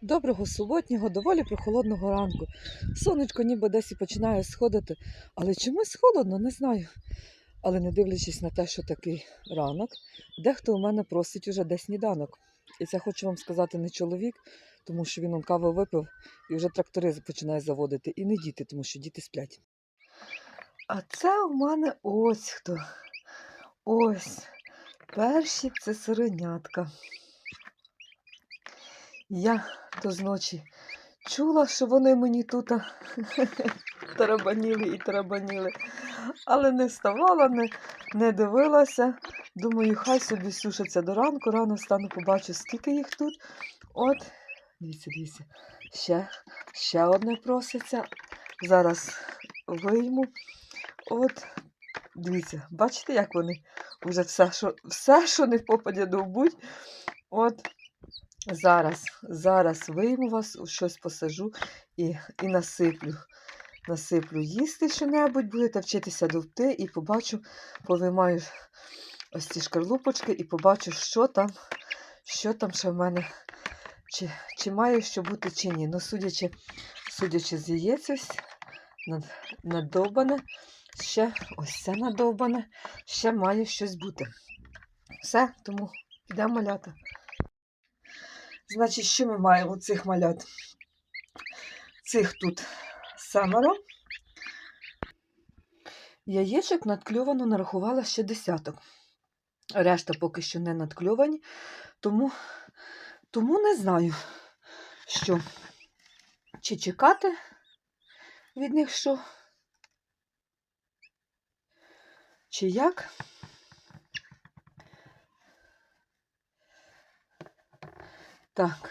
Доброго суботнього, доволі прохолодного ранку. Сонечко ніби десь і починає сходити, але чомусь холодно, не знаю. Але не дивлячись на те, що такий ранок, дехто у мене просить уже десь сніданок. І це хочу вам сказати не чоловік, тому що він он каву випив і вже трактори починає заводити. І не діти, тому що діти сплять. А це у мене ось хто. Ось. Перші це сиренятка. Я то зночі чула, що вони мені тут тарабаніли і тарабаніли, але не вставала, не, не дивилася. Думаю, хай собі сушаться до ранку, рано встану, побачу, скільки їх тут. От, дивіться, дивіться, ще, ще одне проситься. Зараз вийму. От, дивіться, бачите, як вони вже все, що, все, що не попадя довбуть. От, Зараз, зараз вийму вас, щось посажу і, і насиплю. Насиплю їсти що-небудь, будете вчитися довти і побачу, повиймаю ось ці шкарлупочки і побачу, що там, що там ще в мене, чи, чи має що бути, чи ні. Ну, судячи, судячи з яєць, ось надовбане, ще ось це надовбане, ще має щось бути. Все, тому підемо маляти. Значить, що ми маємо цих малят? Цих тут семеро. Яєчок надкльовано нарахувала ще десяток. Решта поки що не надкльовані, тому, тому не знаю, що чи чекати від них що, чи як. Так,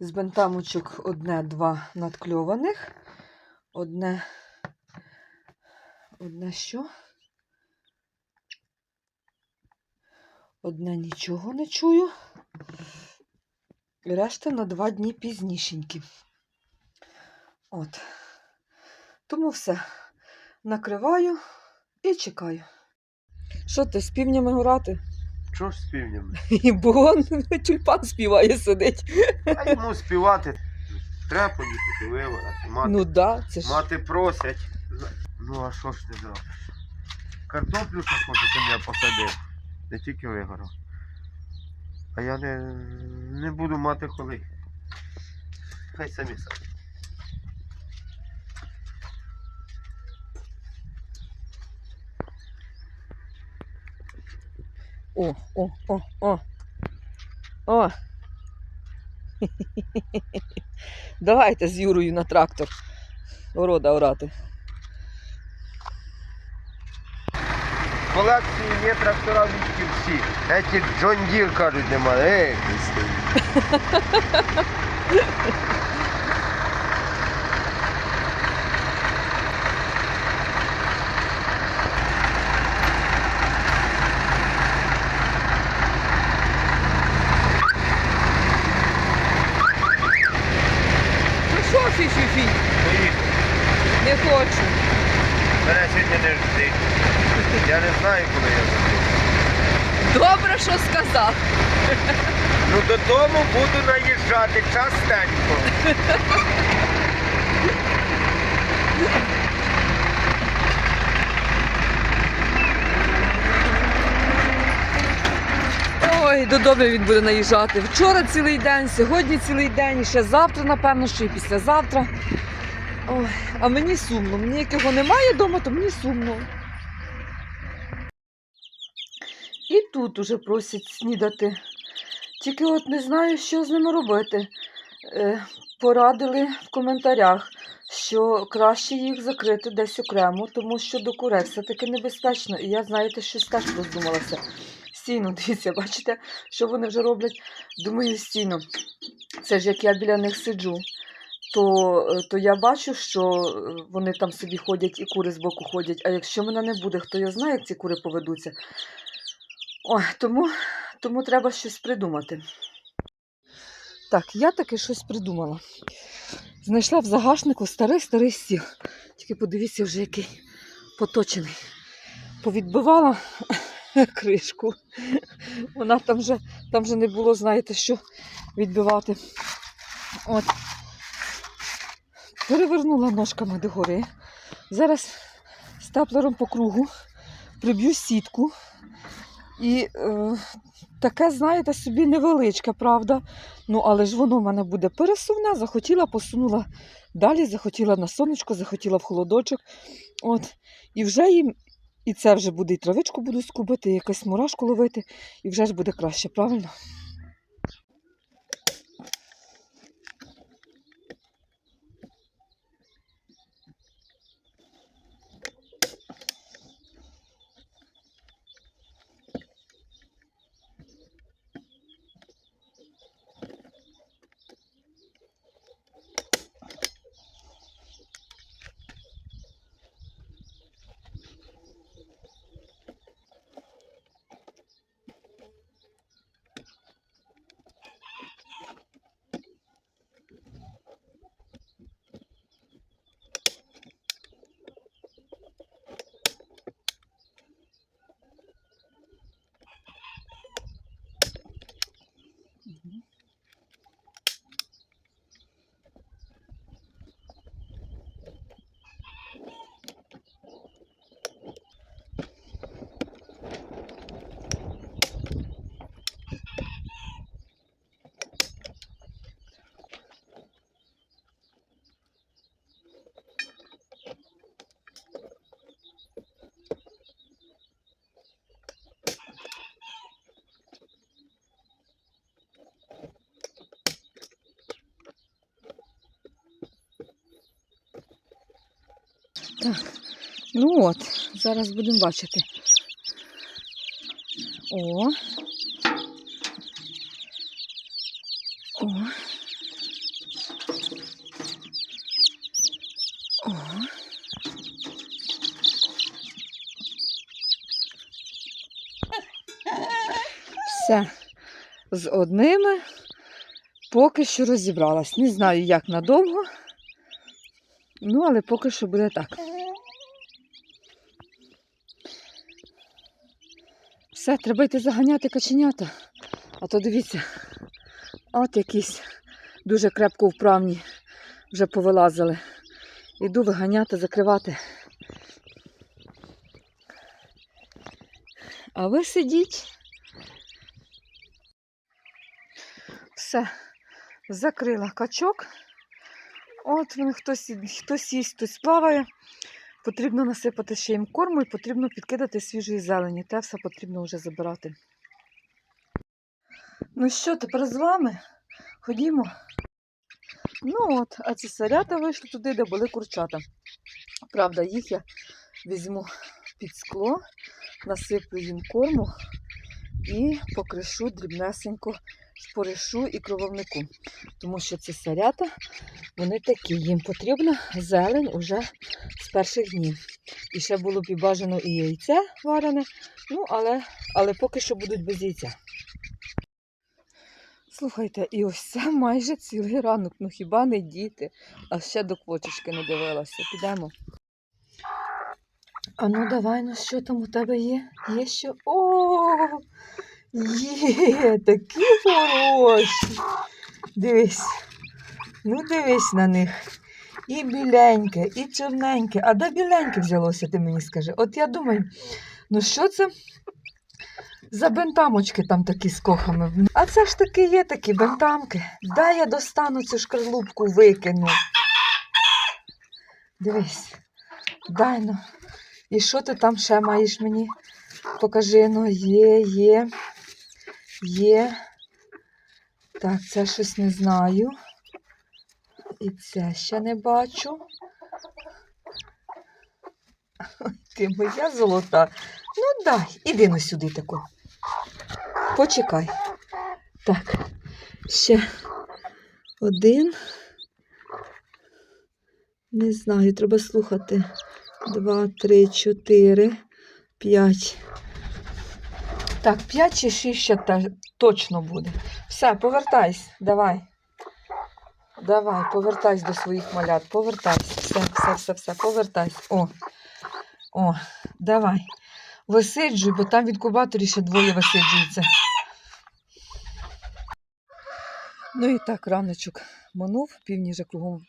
з бентамочок одне-два надкльованих. Одне. Одне що? Одне нічого не чую. І решта на два дні пізнішенькі. От. Тому все. Накриваю і чекаю. Що ти з півнями грати? Чого ж з півнями? І бон тюльпан співає сидить. А йому співати треба поїхати, виварати. Мати, Ну да, це ж. мати просять. Ну а що ж ти зробиш? Картоплю що я посадив. Не тільки вигорав. А я не, не буду мати коли. Хай самі садять. О, о, о, о. О. Давайте з Юрою на трактор. Города орати. В колекції є трактора вічки всі. Еті Джон Дір кажуть нема. Ей, фі-фі-фі? Не хочу. Мене сьогодні не жди. Я не знаю, коли я забуду. Добре, що сказав. Ну додому буду наїжджати частенько. Ой, додому він буде наїжджати. Вчора цілий день, сьогодні цілий день, і ще завтра, напевно, що і післязавтра. Ой, а мені сумно. Мені як його немає вдома, то мені сумно. І тут уже просять снідати. Тільки от не знаю, що з ними робити. Е, порадили в коментарях, що краще їх закрити десь окремо, тому що до курей все-таки небезпечно. І я, знаєте, щось теж роздумалася. Стіну, дивіться, бачите, що вони вже роблять? Думаю, стіну. Це ж як я біля них сиджу. То, е, то я бачу, що е, вони там собі ходять і кури з боку ходять. А якщо мене не буде, хто я знає, як ці кури поведуться. Ой, тому, тому треба щось придумати. Так, я таки щось придумала. Знайшла в загашнику старий-старий стіл. Тільки подивіться вже, який поточений. Повідбивала кришку. Вона там вже, там вже не було, знаєте, що відбивати. От. Перевернула ножками догори. Зараз стаплером по кругу приб'ю сітку. І е, таке, знаєте, собі невеличке, правда. Ну, але ж воно в мене буде пересувне. Захотіла, посунула далі, захотіла на сонечко, захотіла в холодочок. От. І вже їм, і це вже буде, і травичку буду скубити, і якась мурашку ловити, і вже ж буде краще, правильно? Так, ну от, зараз будемо бачити. О. О. О. Все. З одними поки що розібралась. Не знаю, як надовго. Ну, але поки що буде так. Все, треба йти заганяти каченята. А то дивіться, от якісь дуже крепко вправні вже повилазили. Іду виганяти, закривати. А ви сидіть. Все, закрила качок. От він хтось, хтось їсть, хтось плаває. Потрібно насипати ще їм корму і потрібно підкидати свіжої зелені. Те все потрібно вже забирати. Ну що, тепер з вами? Ходімо. Ну от, а ці сарята вийшли туди, де були курчата. Правда, їх я візьму під скло, насиплю їм корму і покришу дрібнесенько шпоришу і крововнику. Тому що ці сарята, вони такі, їм потрібна зелень уже з перших днів. І ще було б і бажано і яйце варене, ну, але, але поки що будуть без яйця. Слухайте, і ось це майже цілий ранок, ну хіба не діти, а ще до квочечки не дивилася. Підемо. А ну давай, ну що там у тебе є? Є що? О, є, такі хороші. Дивись. Ну, дивись на них. І біленьке, і чорненьке. А де біленьке взялося, ти мені скажи? От я думаю, ну що це за бентамочки там такі з кохами? А це ж таки є такі бентамки. Дай я достану цю шкарлупку, викину. Дивись, дай ну. І що ти там ще маєш мені? Покажи, ну, є, є, є. Так, це щось не знаю. І це ще не бачу. Ти моя золота. Ну дай, іди на сюди таку. Почекай. Так, ще один. Не знаю, треба слухати. Два, три, чотири, п'ять. Так, 5 чи 6 ще точно буде. Все, повертайся, давай. Давай, повертайся до своїх малят. Повертайся. Все, все, все, все, повертайся. О, о, давай. Висиджуй, бо там в інкубаторі ще двоє висиджується. Ну і так, раночок минув, півні вже кругом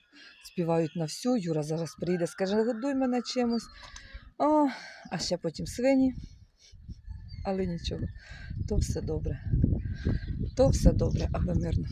співають на всю. Юра зараз прийде, скаже, годуй мене чимось. О, а ще потім свині але нічого. То все добре. То все добре, аби мирно.